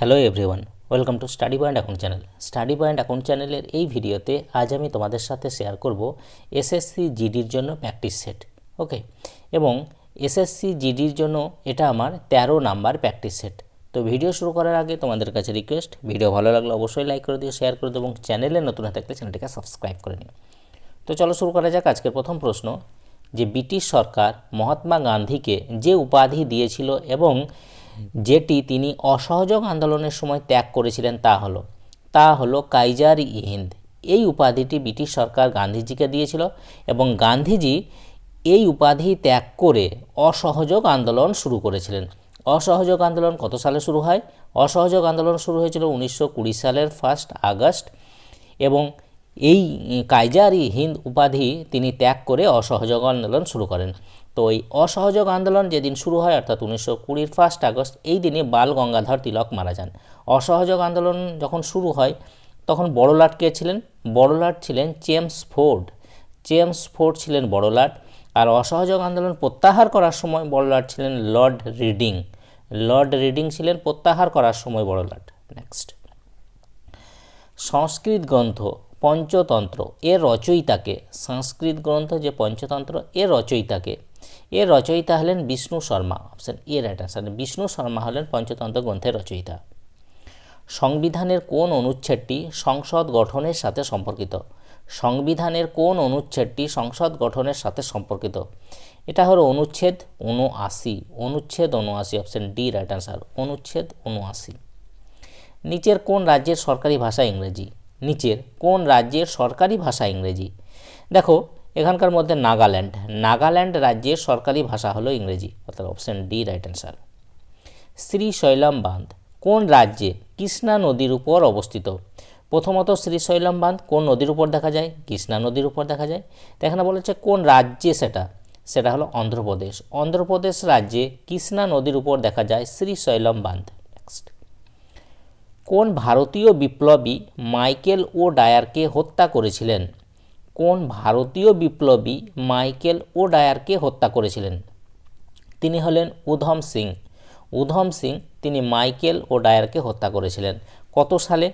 Hello everyone welcome to study point account channel study point account চ্যানেলের এই ভিডিওতে আজ আমি তোমাদের সাথে শেয়ার করব এসএসসি জিডির জন্য প্র্যাকটিস সেট ওকে এবং এসএসসি জিডির জন্য এটা আমার ১৩ নাম্বার প্র্যাকটিস সেট তো ভিডিও শুরু করার আগে তোমাদের কাছে রিকোয়েস্ট ভিডিও ভালো লাগলে অবশ্যই লাইক করে দিও শেয়ার করে দিও এবং চ্যানেলে নতুন হয়ে থাকলে চ্যানেলটিকে সাবস্ক্রাইব করে নিও। তো চলো শুরু করা যাক আজকের প্রথম প্রশ্ন, যে ব্রিটিশ সরকার মহাত্মা গান্ধীকে যে উপাধি দিয়েছিল এবং যেটি তিনি অসহযোগ আন্দোলনের সময় ত্যাগ করেছিলেন তা হলো তা হলো কাইজার ই হিন্দ। এই উপাধিটি ব্রিটিশ সরকার গান্ধীজিকে দিয়েছিল এবং গান্ধীজি এই উপাধি ত্যাগ করে অসহযোগ আন্দোলন শুরু করেছিলেন। অসহযোগ আন্দোলন কত সালে শুরু হয়? অসহযোগ আন্দোলন শুরু হয়েছিল উনিশশো কুড়ি সালের ফার্স্ট আগস্ট এবং এই কাইজার ই হিন্দ উপাধি তিনি ত্যাগ করে অসহযোগ আন্দোলন শুরু করেন। তো এই অসহযোগ আন্দোলন যেদিন শুরু হয়, অর্থাৎ উনিশশো কুড়ির ফার্স্ট আগস্ট, এই দিনে বাল গঙ্গাধর তিলক মারা যান। অসহযোগ আন্দোলন যখন শুরু হয়, তখন বড়লাট কে ছিলেন? বড়লাট ছিলেন জেমস ফোর্ড। জেমস ফোর্ড ছিলেন বড়লাট। আর অসহযোগ আন্দোলন প্রত্যাহার করার সময় বড়লাট ছিলেন লর্ড রিডিং। লর্ড রিডিং ছিলেন প্রত্যাহার করার সময় বড়লাট। নেক্সট সংস্কৃত গ্রন্থ পঞ্চতন্ত্র। এর রচয়িতাকে, সংস্কৃত গ্রন্থ যে পঞ্চতন্ত্র এর রচয়িতাকে এর রচয়িতা হলেন Vishnu Sharma. Option A right answer Vishnu Sharma হলেন পঞ্চতন্ত্র গ্রন্থের রচয়িতা। সংবিধানের কোন অনুচ্ছেদটি সংসদ গঠনের সাথে সম্পর্কিত? সংবিধানের কোন অনুচ্ছেদটি সংসদ গঠনের সাথে সম্পর্কিত? এটা হলো অনুচ্ছেদ উনআশি অনুচ্ছেদ উনআশি অপশন ডি রাইট আনসার অনুচ্ছেদ উনআশি নিচের কোন রাজ্যের সরকারি ভাষা ইংরেজি? নিচের কোন রাজ্যের সরকারি ভাষা ইংরেজি? দেখো এখানকার মধ্যে নাগাল্যান্ড। নাগাল্যান্ড রাজ্যের সরকারি ভাষা হলো ইংরেজি, অর্থাৎ option D right answer Sri Srisailam বাঁধ কোন রাজ্যে কৃষ্ণা নদীর উপর অবস্থিত? প্রথমত শ্রীশৈলম বাঁধ কোন নদীর উপর দেখা যায়? কৃষ্ণা নদীর উপর দেখা যায়। তো এখানে বলেছে কোন রাজ্যে সেটা? সেটা হলো অন্ধ্রপ্রদেশ। অন্ধ্রপ্রদেশ রাজ্যে কৃষ্ণা নদীর উপর দেখা যায় শ্রীশৈলম বাঁধ নেক্সট কোন ভারতীয় বিপ্লবী মাইকেল ও ডায়ারকে হত্যা করেছিলেন? কোন ভারতীয় বিপ্লবী মাইকেল ও ডায়ারকে হত্যা করেছিলেন? তিনি হলেন উধম সিং। উধম সিং তিনি মাইকেল ও ডায়ারকে হত্যা করেছিলেন। কত সালে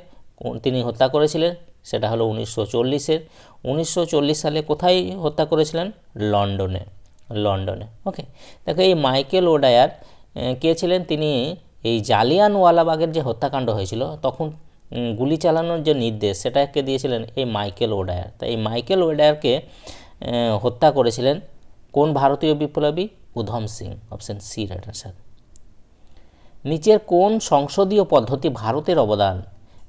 তিনি হত্যা করেছিলেন? সেটা হলো উনিশশো চল্লিশের। উনিশশো চল্লিশ সালে কোথায় হত্যা করেছিলেন? লন্ডনে। লন্ডনে। ওকে। দেখো, এই মাইকেল ও ডায়ার কে ছিলেন? তিনি এই জালিয়ানওয়ালাবাগের যে হত্যাকাণ্ড হয়েছিল, তখন গুলি চালানোর যে নির্দেশ, সেটাকে দিয়েছিলেন এই মাইকেল ওডায়ার। তাই এই মাইকেল ওডায়ারকে হত্যা করেছিলেন কোন ভারতীয় বিপ্লবী? Udham Singh, option C right answer নিচের কোন সংসদীয় পদ্ধতি ভারতের অবদান?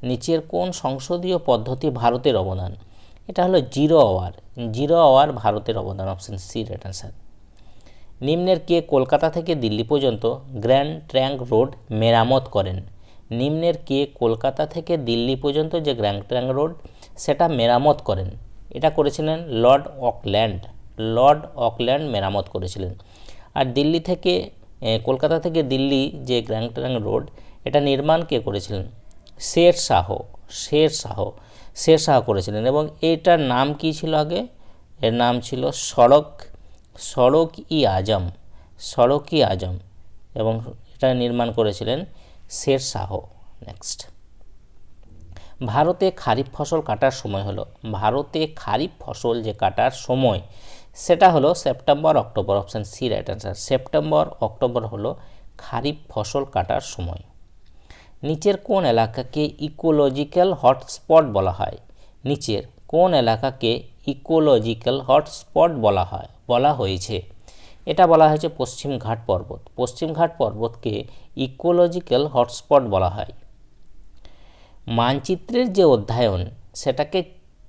নিচের কোন সংসদীয় পদ্ধতি ভারতের অবদান? এটা হলো জিরো আওয়ার। জিরো আওয়ার ভারতের অবদান, অপশন সি রাইট আনসার নিম্নের কে কলকাতা থেকে দিল্লি পর্যন্ত গ্র্যান্ড ট্র্যাঙ্ক রোড মেরামত করেন? নিম্নের কে কলকাতা থেকে দিল্লি পর্যন্ত যে গ্র্যান্ড ট্র্যাঙ্ক রোড, সেটা মেরামত করেন। এটা করেছিলেন লর্ড অকল্যান্ড। লর্ড অকল্যান্ড মেরামত করেছিলেন। আর দিল্লি থেকে কলকাতা থেকে দিল্লি যে গ্র্যান্ড ট্র্যাঙ্ক রোড, এটা নির্মাণ কে করেছিলেন? শের শাহ। শের শাহ। শের শাহ করেছিলেন। এবং এটার নাম কি ছিল আগে? এর নাম ছিল সড়ক সড়ক ই আজম। সড়ক ই আজম। এবং এটা নির্মাণ করেছিলেন শের শাহ নেক্সট ভারতে খারিফ ফসল কাটার সময় হলো। ভারতে খারিফ ফসল যে কাটার সময়, সেটা হলো September, October option C right answer September, October হলো খারিফ ফসল কাটার সময়। নিচের কোন এলাকাকে ইকোলজিক্যাল হটস্পট বলা হয়? নিচের কোন এলাকাকে ইকোলজিক্যাল হটস্পট বলা হয়? বলা হয়েছে। এটা বলা হয়েছে পশ্চিমঘাট পর্বত। পশ্চিমঘাট পর্বতকে ইকোলজিক্যাল হটস্পট বলা হয়। মানচিত্রের যে অধ্যয়ন, সেটাকে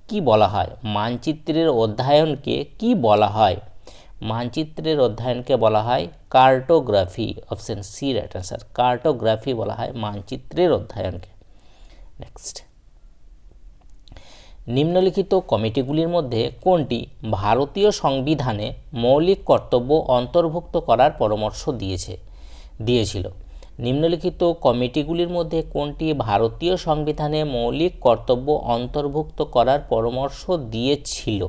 কি বলা হয়? মানচিত্রের অধ্যয়নকে কি বলা হয়? মানচিত্রের অধ্যয়নকে বলা হয় cartography, option C, right answer. Cartography বলা হয় মানচিত্রের অধ্যয়নকে। নেক্সট। নিম্নলিখিত কমিটিগুলির মধ্যে কোনটি ভারতীয় সংবিধানে মৌলিক কর্তব্য অন্তর্ভুক্ত করার পরামর্শ দিয়েছে, দিয়েছিল। নিম্নলিখিত কমিটিগুলির মধ্যে কোনটি ভারতীয় সংবিধানে মৌলিক কর্তব্য অন্তর্ভুক্ত করার পরামর্শ দিয়েছিল?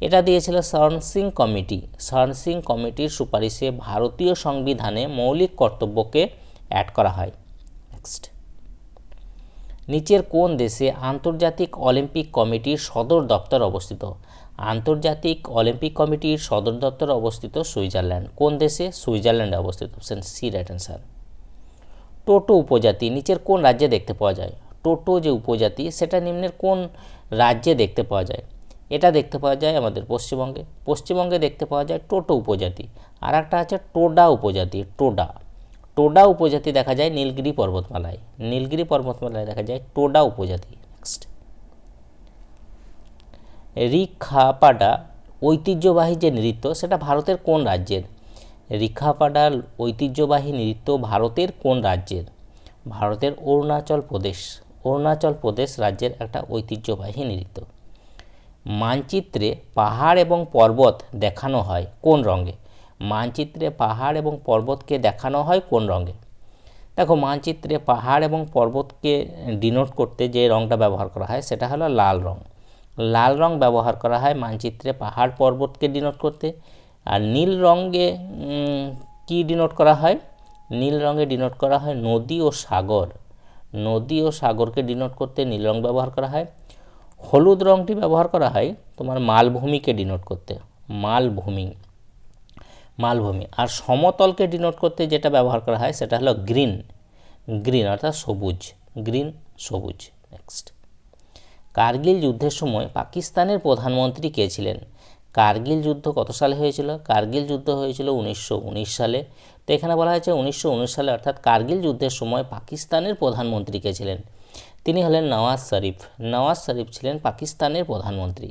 এটা দিয়েছিল শরণ সিং কমিটি। শরণ সিং কমিটির সুপারিশে ভারতীয় সংবিধানে মৌলিক কর্তব্যকে অ্যাড করা হয়। নেক্সট নিচের কোন দেশে আন্তর্জাতিক অলিম্পিক কমিটির সদর দপ্তর অবস্থিত? আন্তর্জাতিক অলিম্পিক কমিটির সদর দপ্তর অবস্থিত সুইজারল্যান্ড। কোন দেশে? সুইজারল্যান্ডে অবস্থিত। Option C right answer Toto উপজাতি নিচের কোন রাজ্যে দেখতে পাওয়া যায়? টোটো যে উপজাতি, সেটা নিম্নের কোন রাজ্যে দেখতে পাওয়া যায়? এটা দেখতে পাওয়া যায় আমাদের পশ্চিমবঙ্গে। পশ্চিমবঙ্গে দেখতে পাওয়া যায় টোটো উপজাতি। আর একটা আছে টোডা উপজাতি, টোডা। টোডা উপজাতি দেখা যায় নীলগিরি পর্বতমালায়। নীলগিরি পর্বতমালায় দেখা যায় টোডা উপজাতি। নেক্সট রিখাপাডা ঐতিহ্যবাহী যে নৃত্য, সেটা ভারতের কোন রাজ্যের? রিখাপাডা ঐতিহ্যবাহী নৃত্য ভারতের কোন রাজ্যের? ভারতের অরুণাচল প্রদেশ। অরুণাচল প্রদেশ রাজ্যের একটা ঐতিহ্যবাহী নৃত্য। মানচিত্রে পাহাড় এবং পর্বত দেখানো হয় কোন রঙে? মানচিত্রে পাহাড় এবং পর্বতকে দেখানো হয় কোন রঙে? দেখো, মানচিত্রে পাহাড় এবং পর্বতকে ডিনোট করতে যে রঙটা ব্যবহার করা হয় সেটা হলো লাল রং। লাল রং ব্যবহার করা হয় মানচিত্রে পাহাড়, পর্বতকে ডিনোট করতে। আর নীল রঙে কি ডিনোট করা হয়? নীল রঙে ডিনোট করা হয় নদী ও সাগর। নদী ও সাগরকে ডিনোট করতে নীল রং ব্যবহার করা হয়। হলুদ রঙটি ব্যবহার করা হয় তোমার মালভূমিকে ডিনোট করতে। মালভূমি। মালভূমি। আর সমতলকে ডিনোট করতে যেটা ব্যবহার করা হয়, সেটা হলো গ্রিন গ্রিন অর্থাৎ সবুজ। গ্রিন সবুজ। নেক্সট কার্গিল যুদ্ধের সময় পাকিস্তানের প্রধানমন্ত্রী কে ছিলেন? কার্গিল যুদ্ধ কত সালে হয়েছিল? কার্গিল যুদ্ধ হয়েছিল উনিশশো সালে। তো এখানে বলা হয়েছে উনিশশো উনিশ সালে, অর্থাৎ কার্গিল যুদ্ধের সময় পাকিস্তানের প্রধানমন্ত্রী কে ছিলেন? তিনি হলেন নওয়াজ শরীফ। নওয়াজ শরীফ ছিলেন পাকিস্তানের প্রধানমন্ত্রী।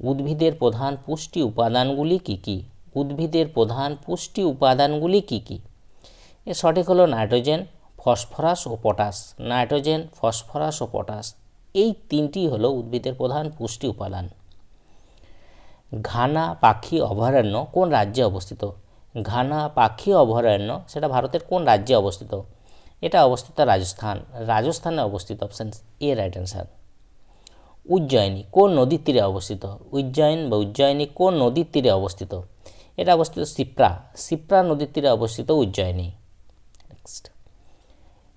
উদ্ভিদের প্রধান পুষ্টি উপাদানগুলি কি কি? উদ্ভিদের প্রধান পুষ্টি উপাদানগুলি কি কি? এর সঠিক হলো নাইট্রোজেন, ফসফরাস ও পটাশ। নাইট্রোজেন, ফসফরাস ও পটাশ, এই তিনটি হলো উদ্ভিদের প্রধান পুষ্টি উপাদান। ঘানা পাখি অভয়ারণ্য কোন রাজ্যে অবস্থিত? ঘানা পাখি অভয়ারণ্য সেটা ভারতের কোন রাজ্যে অবস্থিত? এটা অবস্থিত রাজস্থান। রাজস্থানে অবস্থিত option A right answer Ujjayini কোন নদীর তীরে অবস্থিত? উজ্জয়িন বা উজ্জয়িনী কোন নদীর তীরে অবস্থিত? এটা অবস্থিত সিপ্রা। সিপ্রা নদীর তীরে অবস্থিত উজ্জয়িনী। নেক্সট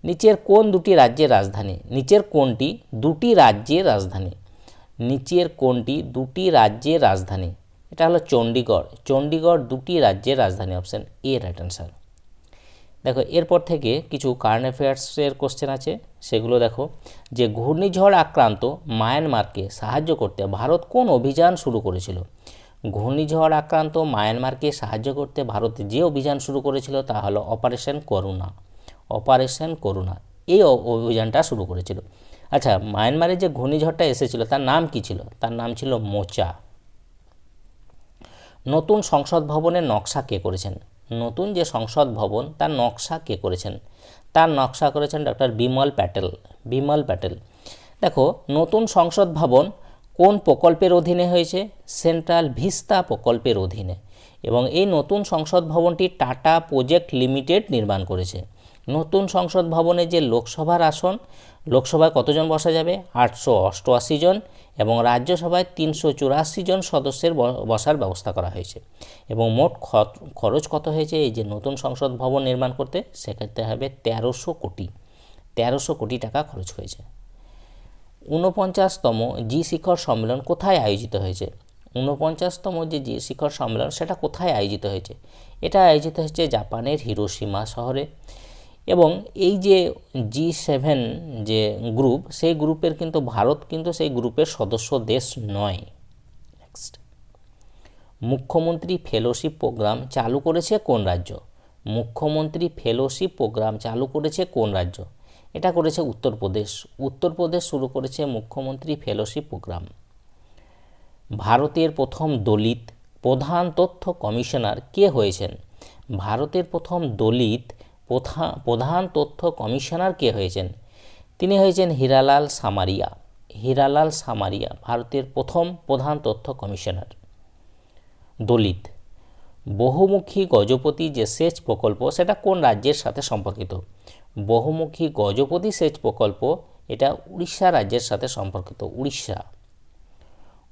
নিচের কোন দুটি রাজ্যের রাজধানী? নিচের কোনটি? দুটি রাজ্যের রাজধানী। নিচের কোনটি? দুটি রাজ্যের রাজধানী। এটা হলো চণ্ডীগড়। চণ্ডীগড় দুটি রাজ্যের রাজধানী। অপশান এ রাইট অ্যান্সার দেখো, এরপর থেকে কিছু কারেন্ট অ্যাফেয়ার্সের কোশ্চেন আছে। সেগুলো দেখো। যে ঘূর্ণিঝড় আক্রান্ত মায়ানমারকে সাহায্য করতে ভারত কোন অভিযান শুরু করেছিল? ঘূর্ণিঝড় আক্রান্ত মায়ানমারকে সাহায্য করতে ভারত যে অভিযান শুরু করেছিল তা হলো অপারেশন করুণা। অপারেশন করুণা। এই অভিযানটা শুরু করেছিল। আচ্ছা মায়ানমারে যে ঘূর্ণিঝড়টা এসেছিল তার নাম কি ছিল? তার নাম ছিল মোচা। নতুন সংসদ ভবনের নকশা কে করেছেন? নতুন যে সংসদ ভবন তার নকশা কে করেছেন? তার নকশা করেছেন ডক্টর বিমল প্যাটেল। বিমল প্যাটেল। দেখো, নতুন সংসদ ভবন কোন প্রকল্পের অধীনে হয়েছে? সেন্ট্রাল ভিস্তা প্রকল্পের অধীনে। এবং এই নতুন সংসদ ভবনটি টাটা প্রজেক্ট লিমিটেড নির্মাণ করেছে। নতুন সংসদ ভবনে যে লোকসভার আসন, লোকসভায় কতজন বসা যাবে? আটশো অষ্টআশি জন এবং রাজ্যসভায় তিনশো চুরাশি জন সদস্যের বসার ব্যবস্থা করা হয়েছে। এবং মোট খরচ কত হয়েছে? এই যে নতুন সংসদ ভবন নির্মাণ করতে, সেক্ষেত্রে হবে তেরোশো কোটি। তেরোশো কোটি টাকা খরচ হয়েছে। ঊনপঞ্চাশতম জি শিখর সম্মেলন কোথায় আয়োজিত হয়েছে? ঊনপঞ্চাশতম যে জি শিখর সম্মেলন, সেটা কোথায় আয়োজিত হয়েছে? এটা আয়োজিত হয়েছে জাপানের হিরোশিমা শহরে। এবং এই যে জি সেভেন যে গ্রুপ, সেই গ্রুপের কিন্তু ভারত কিন্তু সেই গ্রুপের সদস্য দেশ নয়। নেক্সট মুখ্যমন্ত্রী ফেলোশিপ প্রোগ্রাম চালু করেছে কোন রাজ্য? মুখ্যমন্ত্রী ফেলোশিপ প্রোগ্রাম চালু করেছে কোন রাজ্য? এটা করেছে উত্তরপ্রদেশ। উত্তরপ্রদেশ শুরু করেছে মুখ্যমন্ত্রী ফেলোশিপ প্রোগ্রাম। ভারতের প্রথম দলিত প্রধান তথ্য কমিশনার কে হয়েছেন? ভারতের প্রথম দলিত প্রধা- প্রধান তথ্য কমিশনার কে হয়েছেন? তিনি হয়েছেন হীরালাল সামারিয়া। হীরালাল সামারিয়া ভারতের প্রথম প্রধান তথ্য কমিশনার। দলিত বহুমুখী গজপতি যে সেচ প্রকল্প, সেটা কোন রাজ্যের সাথে সম্পর্কিত? বহুমুখী গজপতি সেচ প্রকল্প, এটা উড়িষ্যা রাজ্যের সাথে সম্পর্কিত, উড়িষ্যা।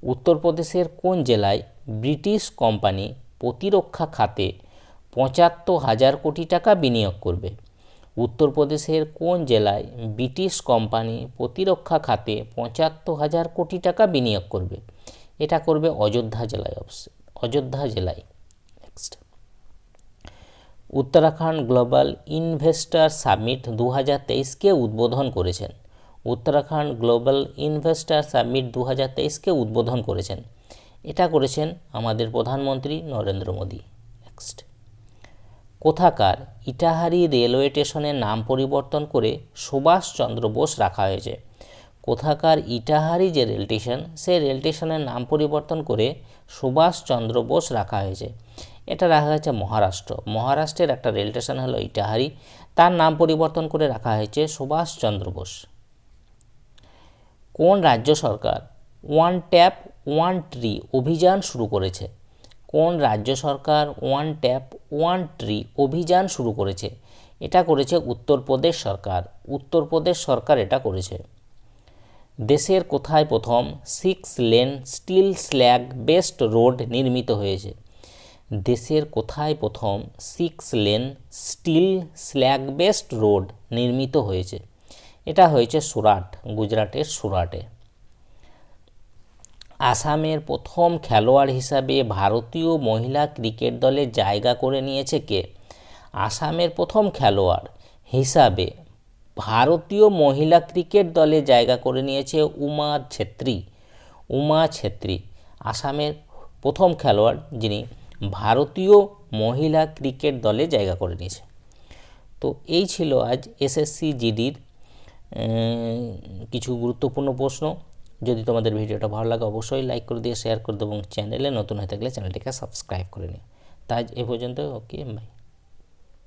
উত্তরপ্রদেশের কোন জেলায় ব্রিটিশ কোম্পানি প্রতিরক্ষা খাতে পঁচাত্তর হাজার কোটি টাকা বিনিয়োগ করবে? উত্তরপ্রদেশের কোন জেলায় ব্রিটিশ কোম্পানি প্রতিরক্ষা খাতে পঁচাত্তর হাজার কোটি টাকা বিনিয়োগ করবে? এটা করবে অযোধ্যা জেলায় অযোধ্যা জেলায়। Next Uttarakhand global investor summit দু হাজার তেইশকে উদ্বোধন করেছেন। উত্তরাখণ্ড গ্লোবাল ইনভেস্টার সামিট দু হাজার তেইশকে উদ্বোধন করেছেন। এটা করেছেন আমাদের প্রধানমন্ত্রী নরেন্দ্র মোদী। নেক্সট কোথাকার ইটাহারি রেলওয়ে স্টেশনের নাম পরিবর্তন করে সুভাষচন্দ্র বোস রাখা হয়েছে। কোথাকার ইটাহারি যে রেল স্টেশন, সেই রেল স্টেশনের নাম পরিবর্তন করে সুভাষচন্দ্র বোস রাখা হয়েছে। এটা রাখা হয়েছে মহারাষ্ট্র। মহারাষ্ট্রের একটা রেল স্টেশন হলো ইটাহারি। তার নাম পরিবর্তন করে রাখা হয়েছে সুভাষচন্দ্র বোস। কোন রাজ্য সরকার ওয়ান ট্যাপ, ওয়ান ট্রি অভিযান শুরু করেছে? কোন রাজ্য সরকার ওয়ান ট্যাপ, ওয়ান ট্রি অভিযান শুরু করেছে? এটা করেছে উত্তরপ্রদেশ সরকার। উত্তরপ্রদেশ সরকার এটা করেছে। দেশের কোথায় প্রথম six lane steel slag based road নির্মিত হয়েছে? দেশের কোথায় প্রথম six lane steel slag based road নির্মিত হয়েছে? এটা হয়েছে সুরাট, গুজরাটের সুরাটে। আসামের প্রথম খেলোয়াড় হিসাবে ভারতীয় মহিলা ক্রিকেট দলে জায়গা করে নিয়েছে কে? আসামের প্রথম খেলোয়াড় হিসাবে ভারতীয় মহিলা ক্রিকেট দলে জায়গা করে নিয়েছে উমা ছেত্রী। উমা ছেত্রী, আসামের প্রথম খেলোয়াড় যিনি ভারতীয় মহিলা ক্রিকেট দলে জায়গা করে নিয়েছে। তো এই ছিল আজ এসএসসি জিডির কিছু গুরুত্বপূর্ণ প্রশ্ন। যদি তোমাদের ভিডিওটা ভালো লাগে, অবশ্যই লাইক করে দিয়ে শেয়ার করে দেবো এবং চ্যানেলে নতুন হয়ে থাকলে চ্যানেলটিকে সাবস্ক্রাইব করে নিও। তাই এ পর্যন্ত ওকে বাই